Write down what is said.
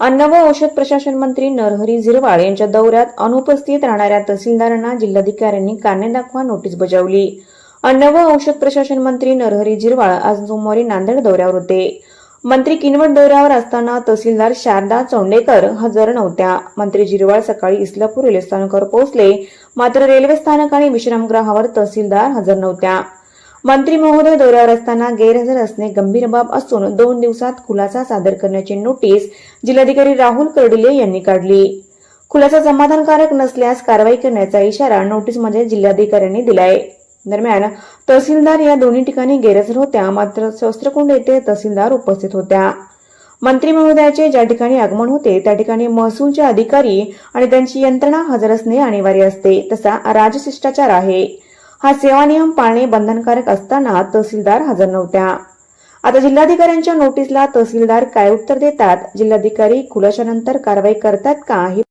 अन्न व औषध प्रशासन मंत्री नरहरी झिरवाळ यांच्या दौऱ्यात अनुपस्थित राहणाऱ्या तहसीलदारांना जिल्हाधिकाऱ्यांनी काने दाखवा नोटीस बजावली. अन्न व औषध प्रशासन मंत्री नरहरी झिरवाळ आज सोमवारी नांदेड दौऱ्यावर होते. मंत्री किनवट दौऱ्यावर असताना तहसीलदार शारदा चौंडेकर हजर नव्हत्या. मंत्री झिरवाळ सकाळी इस्लापूर रेल्वे स्थानकावर पोहोचले. मात्र रेल्वे स्थानक आणि विश्रामगृहावर तहसीलदार हजर नव्हत्या. मंत्री महोदय दौऱ्यावर असताना गैरहजर असणे गंभीर बाब असून दोन दिवसात खुलासा सादर करण्याची नोटीस जिल्हाधिकारी राहुल कर्डिले यांनी काढली. खुलासा समाधानकारक नसल्यास कारवाई करण्याचा इशारा नोटीसमध्ये जिल्हाधिकाऱ्यांनी दिलाय. दरम्यान तहसीलदार या दोन्ही ठिकाणी गैरहजर होत्या मात्र शस्त्रकुंड येथे तहसीलदार उपस्थित होत्या. मंत्री महोदयाचे ज्या ठिकाणी आगमन होते त्या ठिकाणी महसूलचे अधिकारी आणि त्यांची यंत्रणा हजर असणे अनिवार्य असते तसा राजशिष्टाचार आहे. हा सेवा नियम पाळणे बंधनकारक असताना तहसीलदार हजर नव्हत्या. आता जिल्हाधिकाऱ्यांच्या नोटीसला तहसीलदार काय उत्तर देतात? जिल्हाधिकारी खुलाशानंतर कारवाई करतात का? हे